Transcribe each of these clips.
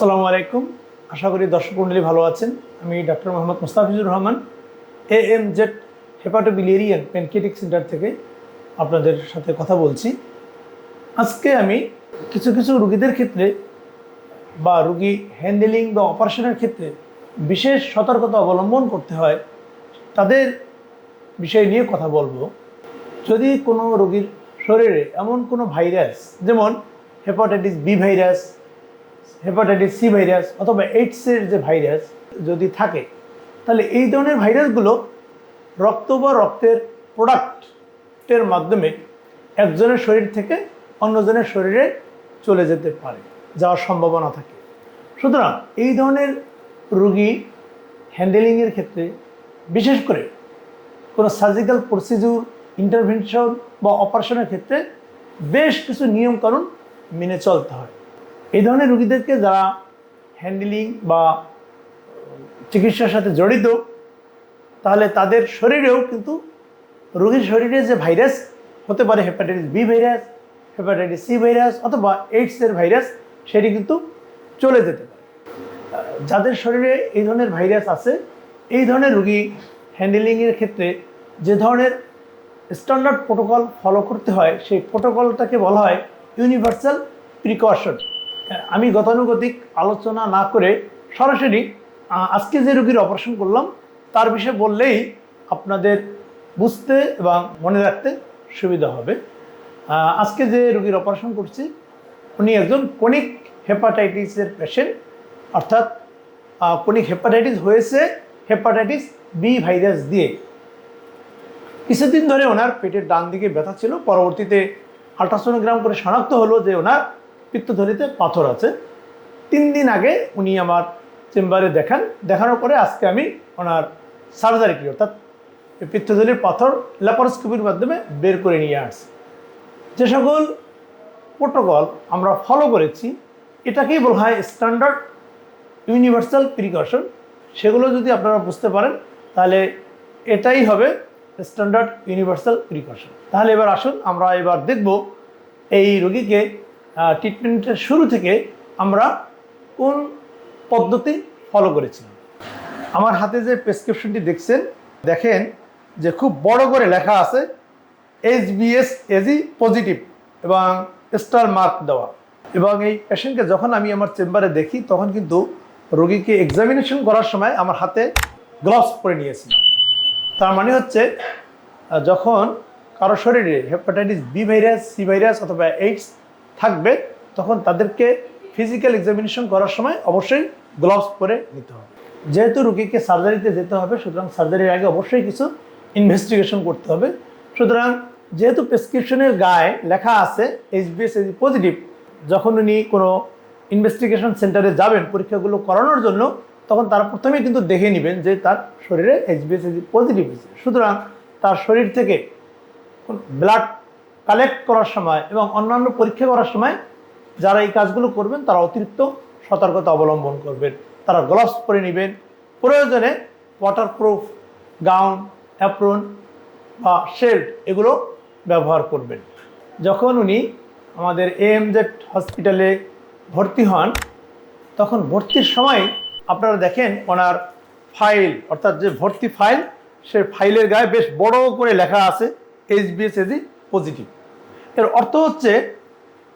আসসালামু আলাইকুম। আশা করি দর্শক মণ্ডলী ভালো আছেন। আমি doctor Mohammad Mustafizur Rahman A M Z hepatobiliary pancreatic centre থেকে আপনাদের সাথে কথা বলছি। আজকে আমি কিছু কিছু রুগীদের ক্ষেত্রে বা রুগী হ্যান্ডেলিং বা অপারেশনের ক্ষেত্রে বিশেষ সতর্কতা অবলম্বন করতে হয়, তাদের বিষয় নিয়ে কথা বলব। যদি কোনো রোগীর শরীরে এমন কোনো ভাইরাস, যেমন hepatitis B virus hepatitis C virus অথবা এইডসের যে ভাইরাস যদি থাকে, তাহলে এই ধরনের ভাইরাসগুলো রক্ত বা রক্তের প্রোডাক্টের মাধ্যমে একজনের শরীর থেকে অন্যজনের শরীরে চলে যেতে পারে, যাওয়ার সম্ভাবনা থাকে। সুতরাং এই ধরনের রুগী হ্যান্ডেলিংয়ের ক্ষেত্রে বিশেষ করে কোনো সার্জিক্যাল প্রসিডিউর ইন্টারভেনশন বা অপারেশনের ক্ষেত্রে বেশ কিছু নিয়মকানুন মেনে চলতে হয়। এই ধরনের রুগীদেরকে যারা হ্যান্ডেলিং বা চিকিৎসার সাথে জড়িত, তাহলে তাদের শরীরেও কিন্তু রোগীর শরীরে যে ভাইরাস হতে পারে hepatitis B virus hepatitis C virus অথবা এইডসের ভাইরাস সেটি কিন্তু চলে যেতে পারে। যাদের শরীরে এই ধরনের ভাইরাস আছে, এই ধরনের রুগী হ্যান্ডেলিংয়ের ক্ষেত্রে যে ধরনের স্ট্যান্ডার্ড প্রোটোকল ফলো করতে হয়, সেই প্রোটোকলটাকে বলা হয় ইউনিভার্সাল প্রিকশন আমি গতানুগতিক আলোচনা না করে সরাসরি আজকে যে রুগীর অপারেশন করলাম, তার বিষয়ে বললেই আপনাদের বুঝতে এবং মনে রাখতে সুবিধা হবে। আজকে যে রুগীর অপারেশন করছি, উনি একজন কনিক হেপাটাইটিসের পেশেন্ট অর্থাৎ কনিক হেপাটাইটিস হয়েছে হেপাটাইটিস বি ভাইরাস দিয়ে। কিছুদিন ধরে ওনার পেটের ডান দিকে ব্যথা ছিল, পরবর্তীতে আলট্রাসোনোগ্রাম করে শনাক্ত হলো যে ওনার পিত্তথলিতে পাথর আছে। তিন দিন আগে উনি আমার চেম্বারে দেখান। দেখানোর পরে আজকে আমি ওনার সার্জারি করি অর্থাৎ পিত্তধরির পাথর ল্যাপারোস্কোপির মাধ্যমে বের করে নিয়ে আসছি। যে সকল প্রোটোকল আমরা ফলো করেছি, এটাকেই বলা হয় স্ট্যান্ডার্ড ইউনিভার্সাল প্রিকশন। সেগুলো যদি আপনারা বুঝতে পারেন, তাহলে এটাই হবে স্ট্যান্ডার্ড ইউনিভার্সাল প্রিকশন। তাহলে এবার আসুন, আমরা এবার দেখব এই রোগীকে ট্রিটমেন্টের শুরু থেকে আমরা কোন পদ্ধতি ফলো করেছিলাম? আমার হাতে যে প্রেসক্রিপশনটি দেখছেন, দেখেন যে খুব বড় করে লেখা আছে H B S A G positive এবং স্টার মার্ক দেওয়া। এবং এই পেশেন্টকে যখন আমি আমার চেম্বারে দেখি, তখন কিন্তু রোগীকে এক্সামিনেশন করার সময় আমার হাতে গ্লাভস পরে নিয়েছিলাম। তার মানে হচ্ছে যখন কারও শরীরে hepatitis B virus C virus অথবা এইডস থাকবে, তখন তাদেরকে ফিজিক্যাল এক্সামিনেশন করার সময় অবশ্যই গ্লাভস পরে নিতে হবে। যেহেতু রুগীকে সার্জারিতে যেতে হবে, সুতরাং সার্জারির আগে অবশ্যই কিছু ইনভেস্টিগেশন করতে হবে। সুতরাং যেহেতু প্রেসক্রিপশনের গায়ে লেখা আছে এইচবিএস এজি পজিটিভ যখন উনি কোনো ইনভেস্টিগেশন সেন্টারে যাবেন, পরীক্ষাগুলো করানোর জন্য, তখন তারা প্রথমেই কিন্তু দেখে নেবেন যে তার শরীরে এইচবিএস এজি পজিটিভ হয়েছে। সুতরাং তার শরীর থেকে ব্লাড কালেক্ট করার সময় এবং অন্যান্য পরীক্ষা করার সময় যারা এই কাজগুলো করবেন, তারা অতিরিক্ত সতর্কতা অবলম্বন করবেন। তারা গ্লাভস পরে নেবেন। প্রয়োজনে ওয়াটারপ্রুফ গাউন অ্যাপ্রন বা শেল্ড এগুলো ব্যবহার করবেন। যখন উনি আমাদের এএমজেড হসপিটালে ভর্তি হন, তখন ভর্তির সময় আপনারা দেখেন ওনার ফাইল অর্থাৎ যে ভর্তি ফাইল সে ফাইলের গায়ে বেশ বড় করে লেখা আছে এইচবিএস এজি পজিটিভ এর অর্থ হচ্ছে,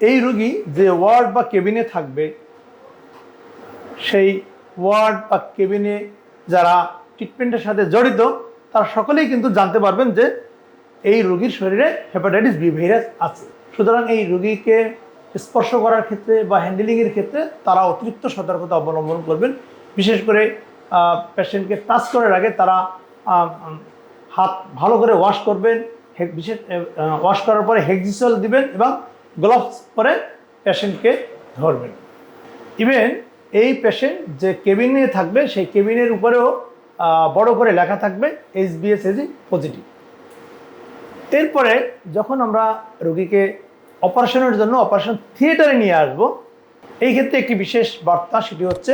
এই রুগী যে ওয়ার্ড বা কেবিনে থাকবে, সেই ওয়ার্ড বা কেবিনে যারা ট্রিটমেন্টের সাথে জড়িত, তারা সকলেই কিন্তু জানতে পারবেন যে এই রোগীর শরীরে হেপাটাইটিস বি ভাইরাস আছে। সুতরাং এই রোগীকে স্পর্শ করার ক্ষেত্রে বা হ্যান্ডেলিংয়ের ক্ষেত্রে তারা অতিরিক্ত সতর্কতা অবলম্বন করবেন। বিশেষ করে পেশেন্টকে টাচ করার আগে তারা হাত ভালো করে ওয়াশ করবেন বিশেষ ওয়াশ করার পরে হেক্সিসল দিবেন এবং গ্লাভস পরে পেশেন্টকে ধরবেন। ইভেন এই পেশেন্ট যে কেবিনে থাকবে, সেই কেবিনের উপরেও বড় করে লেখা থাকবে, এইচ বিএস এজি পজিটিভ। এরপরে যখন আমরা রোগীকে অপারেশনের জন্য অপারেশন থিয়েটারে নিয়ে আসব, এই ক্ষেত্রে একটি বিশেষ বার্তা সেটি হচ্ছে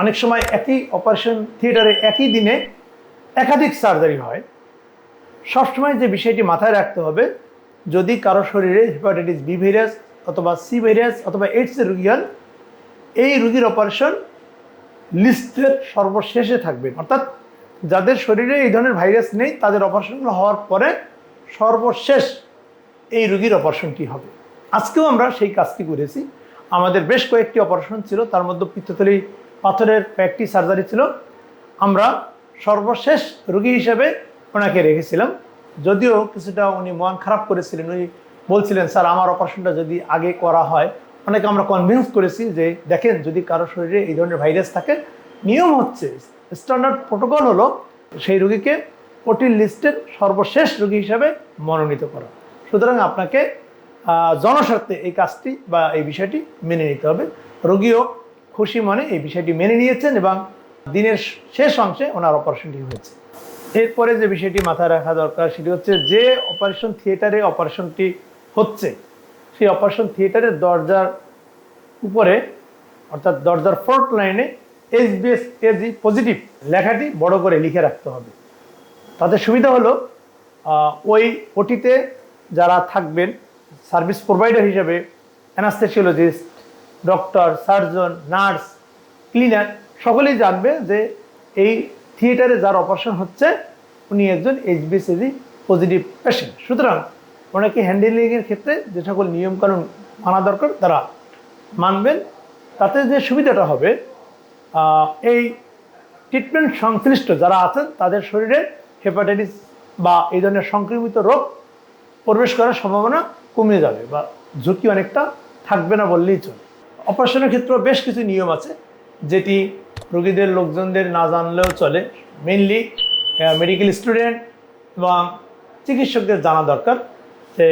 অনেক সময় একই অপারেশন থিয়েটারে একই দিনে একাধিক সার্জারি হয়। সবসময় যে বিষয়টি মাথায় রাখতে হবে, যদি কারও শরীরে হেপাটাইটিস বি ভাইরাস অথবা সি ভাইরাস অথবা এইডসের রুগী হন, এই রুগীর অপারেশন লিস্টের সর্বশেষে থাকবে। অর্থাৎ যাদের শরীরে এই ধরনের ভাইরাস নেই, তাদের অপারেশনগুলো হওয়ার পরে সর্বশেষ এই রুগীর অপারেশনটি হবে। আজকেও আমরা সেই কাজটি করেছি। আমাদের বেশ কয়েকটি অপারেশন ছিল, তার মধ্যে পিত্তথলি পাথরের কয়েকটি সার্জারি ছিল। আমরা সর্বশেষ রুগী হিসেবে ওনাকে রেখেছিলাম। যদিও কিছুটা উনি মন খারাপ করেছিলেন, উনি বলছিলেন, স্যার, আমার অপারেশনটা যদি আগে করা হয়। অনেকে আমরা কনভিন্স করেছি যে, দেখেন, যদি কারও শরীরে এই ধরনের ভাইরাস থাকে, নিয়ম হচ্ছে স্ট্যান্ডার্ড প্রোটোকল হলো সেই রুগীকে ওটির লিস্টের সর্বশেষ রুগী হিসাবে মনোনীত করা। সুতরাং আপনাকে জনস্বার্থে এই কাজটি বা এই বিষয়টি মেনে নিতে হবে। রোগীও খুশি মনে এই বিষয়টি মেনে নিয়েছেন এবং দিনের শেষ অংশে ওনার অপারেশনটি হয়েছে। এরপরে যে বিষয়টি মাথায় রাখা দরকার সেটি হচ্ছে যে অপারেশন থিয়েটারে অপারেশনটি হচ্ছে, সেই অপারেশন থিয়েটারের দরজার উপরে, অর্থাৎ দরজার ফ্রন্ট লাইনে এইচবিএস এজি পজিটিভ লেখাটি বড় করে লিখে রাখতে হবে। তাতে সুবিধা হলো ওই ওটিতে যারা থাকবেন সার্ভিস প্রোভাইডার হিসেবে anaesthesiologist doctor surgeon nurse cleaner সকলেই জানবে যে এই থিয়েটারে যার অপারেশন হচ্ছে, উনি একজন এইচবিএসএজি পজিটিভ পেশেন্ট সুতরাং ওনাকে হ্যান্ডেলিংয়ের ক্ষেত্রে যে সকল নিয়মকানুন মানা দরকার, তারা মানবেন। তাতে যে সুবিধাটা হবে এই ট্রিটমেন্ট সংশ্লিষ্ট যারা আছেন, তাদের শরীরে হেপাটাইটিস বা এই ধরনের সংক্রমিত রোগ প্রবেশ করার সম্ভাবনা কমে যাবে বা ঝুঁকি অনেকটা থাকবে না বললেই চলে। অপারেশনের ক্ষেত্রেও বেশ কিছু নিয়ম আছে। যেটি রোগীদের, লোকজনদের না জানলেও চলে। মেনলি মেডিকেল স্টুডেন্ট এবং চিকিৎসকদের জানা দরকার যে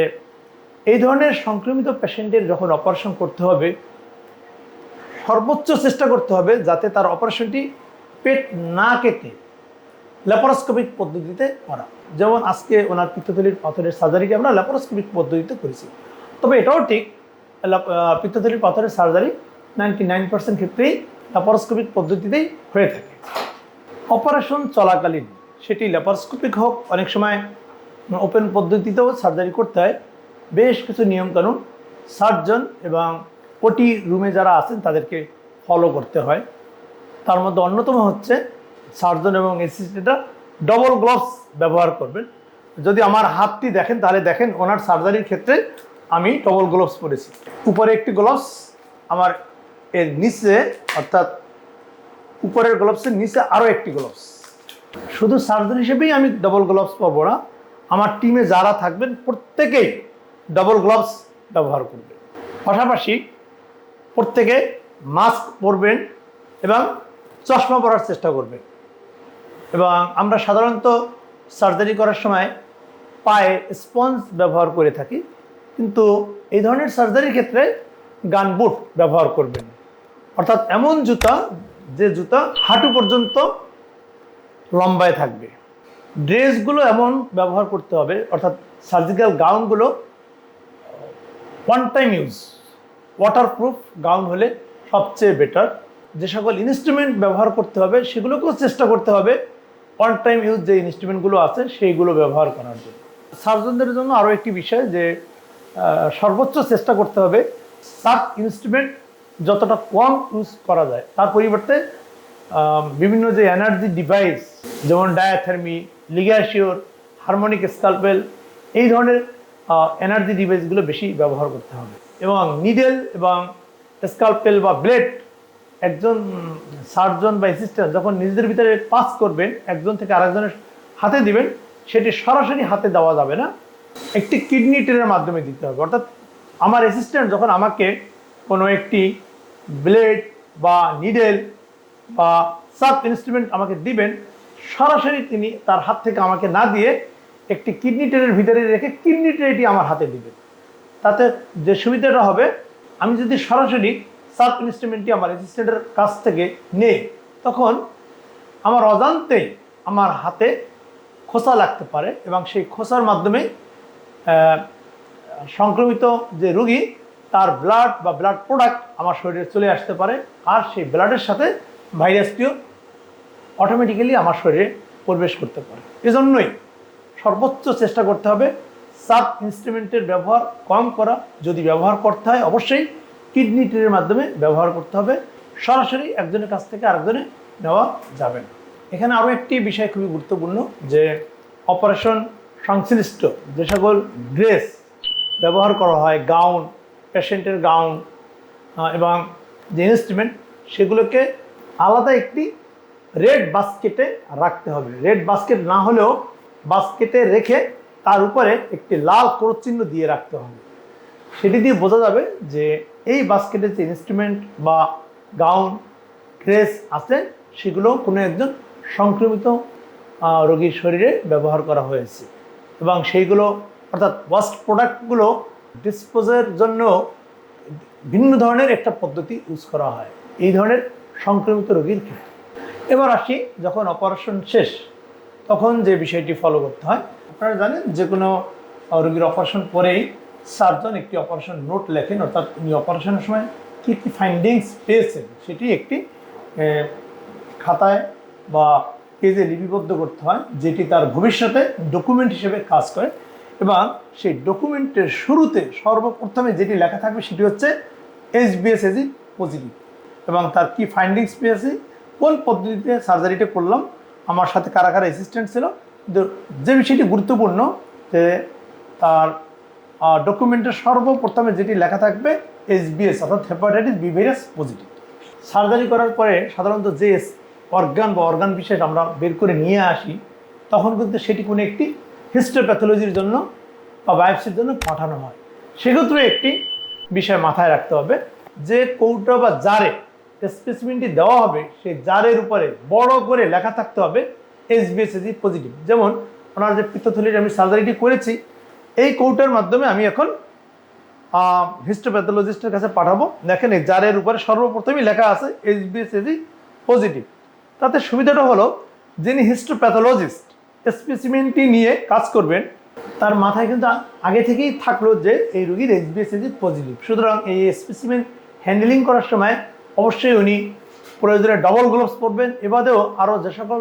এই ধরনের সংক্রমিত পেশেন্টের যখন অপারেশন করতে হবে, সর্বোচ্চ চেষ্টা করতে হবে যাতে তার অপারেশনটি পেট না কেটে ল্যাপারোস্কোপিক পদ্ধতিতে করা। যেমন আজকে ওনার পিত্তথলির পাথরের সার্জারিকে আমরা ল্যাপারোস্কোপিক পদ্ধতিতে করেছি। তবে এটাও ঠিক পিত্তথলির পাথরের সার্জারি নাইনটি নাইন পার্সেন্ট ক্ষেত্রেই ল্যাপারোস্কোপিক পদ্ধতিতেই হয়ে থাকে। অপারেশন চলাকালীন সেটি ল্যাপারোস্কোপিক হোক, অনেক সময় ওপেন পদ্ধতিতেও সার্জারি করতে হয়। বেশ কিছু নিয়মকানুন সার্জন এবং ওটি রুমে যারা আছেন তাদেরকে ফলো করতে হয়। তার মধ্যে অন্যতম হচ্ছে সার্জন এবং অ্যাসিস্ট্যান্টরা ডবল গ্লাভস ব্যবহার করবেন। যদি আমার হাতটি দেখেন, তাহলে দেখেন ওনার সার্জারির ক্ষেত্রে আমি ডবল গ্লোভস পরেছি। উপরে একটি গ্লাভস আমার এর নিচে, অর্থাৎ উপরের গ্লোভসের নিচে আরও একটি গ্লাভস শুধু সার্জন হিসেবেই আমি ডবল গ্লোভস পরবো না, আমার টিমে যারা থাকবেন, প্রত্যেকেই ডবল গ্লোভস ব্যবহার করবে পাশাপাশি প্রত্যেকে মাস্ক পরবেন এবং চশমা পরার চেষ্টা করবেন। এবং আমরা সাধারণত সার্জারি করার সময় পায়ে স্পঞ্জ ব্যবহার করে থাকি, কিন্তু এই ধরনের সার্জারির ক্ষেত্রে গান বুট ব্যবহার করবেন। অর্থাৎ এমন জুতা যে জুতা হাঁটু পর্যন্ত লম্বায় থাকবে। ড্রেসগুলো এমন ব্যবহার করতে হবে, অর্থাৎ surgical গাউনগুলো one time use waterproof gown হলে সবচেয়ে বেটার যে সকল ইনস্ট্রুমেন্ট ব্যবহার করতে হবে, সেগুলোকেও চেষ্টা করতে হবে ওয়ান টাইম ইউজ যে ইনস্ট্রুমেন্টগুলো আছে, সেইগুলো ব্যবহার করার জন্য। সার্জনদের জন্য আরও একটি বিষয় যে সর্বোচ্চ চেষ্টা করতে হবে সাব ইনস্ট্রুমেন্ট যতটা কম ইউজ করা যায়। তার পরিবর্তে বিভিন্ন যে এনার্জি ডিভাইস যেমন ডায়াথার্মি লিগাশিওর হারমোনিক স্কালপেল এই ধরনের এনার্জি ডিভাইসগুলো বেশি ব্যবহার করতে হবে। এবং নিডেল এবং স্কালপেল বা ব্লেড একজন সার্জন বা অ্যাসিস্ট্যান্ট যখন নিজেদের ভিতরে পাস করবেন, একজন থেকে আরেকজনের হাতে দিবেন, সেটি সরাসরি হাতে দেওয়া যাবে না। একটি কিডনি ট্রেনের মাধ্যমে দিতে হবে। অর্থাৎ, আমার অ্যাসিস্ট্যান্ট যখন আমাকে কোনো একটি ব্লেড বা নিডেল বা সাব ইনস্ট্রুমেন্ট আমাকে দিবেন, সরাসরি তিনি তার হাত থেকে আমাকে না দিয়ে একটি কিডনি ট্রেনের ভিতরে রেখে কিডনি ট্রেটি আমার হাতে দিবেন। তাতে যে সুবিধাটা হবে, আমি যদি সরাসরি সাব ইনস্ট্রুমেন্টটি আমার অ্যাসিস্ট্যান্টের কাছ থেকে নেই, তখন আমার অজান্তেই আমার হাতে খোসা লাগতে পারে এবং সেই খোসার মাধ্যমে সংক্রমিত যে রোগী তার ব্লাড বা ব্লাড প্রোডাক্ট আমার শরীরে চলে আসতে পারে, আর সেই ব্লাডের সাথে ভাইরাসটিও অটোমেটিক্যালি আমার শরীরে প্রবেশ করতে পারে। এজন্যই সর্বোচ্চ চেষ্টা করতে হবে সাব ইনস্ট্রুমেন্টের ব্যবহার কম করা। যদি ব্যবহার করতে হয়, অবশ্যই কিডনি ট্রির মাধ্যমে ব্যবহার করতে হবে। সরাসরি একজনের কাছ থেকে আরেকজনে নেওয়া যাবে না। এখানে আরও একটি বিষয় খুবই গুরুত্বপূর্ণ যে অপারেশন সংশ্লিষ্ট যে সকল ড্রেস ব্যবহার করা হয় গাউন পেশেন্টের গাউন এবং যে ইনস্ট্রুমেন্ট সেগুলোকে আলাদা একটি রেড বাস্কেটে রাখতে হবে। রেড বাস্কেট না হলেও বাস্কেটে রেখে তার উপরে একটি লাল চিহ্ন দিয়ে রাখতে হবে। সেটি দিয়ে বোঝা যাবে যে এই বাস্কেটের যে ইনস্ট্রুমেন্ট বা গাউন ড্রেস আছে, সেগুলো কোনো একজন সংক্রমিত রোগীর শরীরে ব্যবহার করা হয়েছে। এবং সেইগুলো, অর্থাৎ ওয়াস্ট প্রোডাক্টগুলো ডিসপোজের জন্য ভিন্ন ধরনের একটা পদ্ধতি ইউজ করা হয়। এই ধরনের সংক্রমিত রোগীর ক্ষেত্রে। এবার আসি যখন অপারেশন শেষ, তখন যে বিষয়টি ফলো করতে হয়। আপনারা জানেন, যে কোনো রোগীর অপারেশন পরেই সার্জন একটি অপারেশন নোট লেখেন, অর্থাৎ উনি অপারেশনের সময় কী কী ফাইন্ডিংস পেয়েছেন, সেটি একটি খাতায় বা পেজে লিপিবদ্ধ করতে হয়, যেটি তার ভবিষ্যতে ডকুমেন্ট হিসেবে কাজ করে। এবং সেই ডকুমেন্টের শুরুতে সর্বপ্রথমে যেটি লেখা থাকবে সেটি হচ্ছে এইচ বিএসএজি পজিটিভ এবং তার কি ফাইন্ডিংস পেয়েছি? কোন পদ্ধতিতে সার্জারিটা করলাম? আমার সাথে কারা কারা অ্যাসিস্ট্যান্ট ছিল? যে বিষয়টি গুরুত্বপূর্ণ যে তার ডকুমেন্টের সর্বপ্রথমে যেটি লেখা থাকবে এইচবিএস অর্থাৎ hepatitis B virus positive surgery করার পরে সাধারণত যে অর্গান বা অর্গান বিশেষ আমরা বের করে নিয়ে আসি, তখন কিন্তু সেটি কোনো একটি হিস্টোপ্যাথোলজির জন্য বা বায়োপসির জন্য পাঠানো হয়। সেক্ষেত্রে একটি বিষয় মাথায় রাখতে হবে যে কৌটো বা জারে স্পেসিমেন্টটি দেওয়া হবে, সেই জারের উপরে বড় করে লেখা থাকতে হবে এসবিএসএজি পজিটিভ যেমন ওনার যে পিত্তথলির আমি সার্জারিটি করেছি, এই কৌটার মাধ্যমে আমি এখন হিস্টোপ্যাথোলজিস্টের কাছে পাঠাবো। দেখেন এই জারের উপরে সর্বপ্রথমই লেখা আছে এইচবিএসএজি পজিটিভ তাতে সুবিধাটা হলো যিনি হিস্টোপ্যাথোলজিস্ট স্পেসিমেন্টটি নিয়ে কাজ করবেন। তার মাথায় কিন্তু আগে থেকেই থাকল যে এই রুগীর এইচবিএসএজি পজিটিভ সুতরাং এই স্পেসিমেন্ট হ্যান্ডেলিং করার সময় অবশ্যই উনি প্রয়োজনে ডবল গ্লোভস পরবেন। এবাদেও আরও যে সকল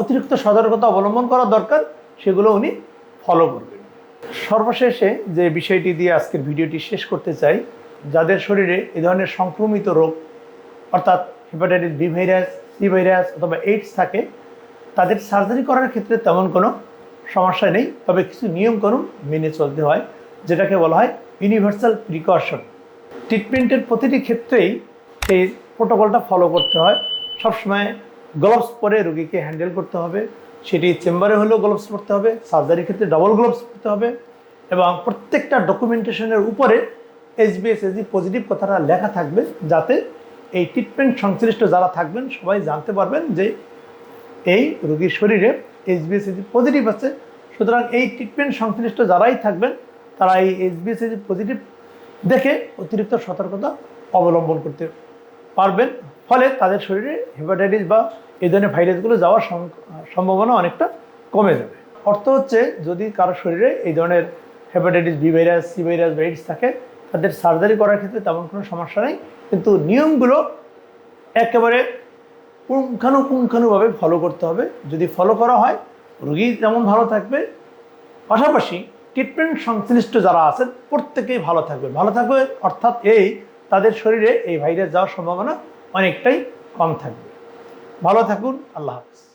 অতিরিক্ত সতর্কতা অবলম্বন করা দরকার, সেগুলো উনি ফলো করবেন। সর্বশেষে যে বিষয়টি দিয়ে আজকের ভিডিওটি শেষ করতে চাই, যাদের শরীরে এ ধরনের সংক্রমিত রোগ, অর্থাৎ hepatitis B virus C virus অথবা এইডস থাকে তাদের সার্জারি করার ক্ষেত্রে তেমন কোনো সমস্যা নেই, তবে কিছু নিয়মকানুন মেনে চলতে হয়, যেটাকে বলা হয় ইউনিভার্সাল প্রিকশন ট্রিটমেন্টের প্রতিটি ক্ষেত্রেই সেই প্রোটোকলটা ফলো করতে হয়। সবসময় গ্লোভস পরে রোগীকে হ্যান্ডেল করতে হবে। সেটি চেম্বারে হলেও গ্লোভস পরতে হবে সার্জারির ক্ষেত্রে ডবল গ্লোভস পরতে হবে এবং প্রত্যেকটা ডকুমেন্টেশনের উপরে এইচবিএস এজি পজিটিভ কথাটা লেখা থাকবে, যাতে এই ট্রিটমেন্ট সংশ্লিষ্ট যারা থাকবেন সবাই জানতে পারবেন যে এই রোগীর শরীরে এইচবিএসএজি পজিটিভ আছে। সুতরাং এই ট্রিটমেন্ট সংশ্লিষ্ট যারাই থাকবেন তারা এই এইচবিএসএজি পজিটিভ দেখে অতিরিক্ত সতর্কতা অবলম্বন করতে পারবেন। ফলে তাদের শরীরে হেপাটাইটিস বা এই ধরনের ভাইরাসগুলো যাওয়ার সম্ভাবনা অনেকটা কমে যাবে। অর্থ হচ্ছে যদি কারও শরীরে এই ধরনের hepatitis B virus C virus AIDS থাকে, তাদের সার্জারি করার ক্ষেত্রে তেমন কোনো সমস্যা নেই। কিন্তু নিয়মগুলো একেবারে পুঙ্খানুপুঙ্খানুভাবে ফলো করতে হবে। যদি ফলো করা হয়, রুগী যেমন ভালো থাকবে, পাশাপাশি ট্রিটমেন্ট সংশ্লিষ্ট যারা আছেন, প্রত্যেকেই ভালো থাকবে। ভালো থাকবে অর্থাৎ এই তাদের শরীরে এই ভাইরাস যাওয়ার সম্ভাবনা অনেকটাই কম থাকবে। ভালো থাকুন, আল্লাহ হাফিজ।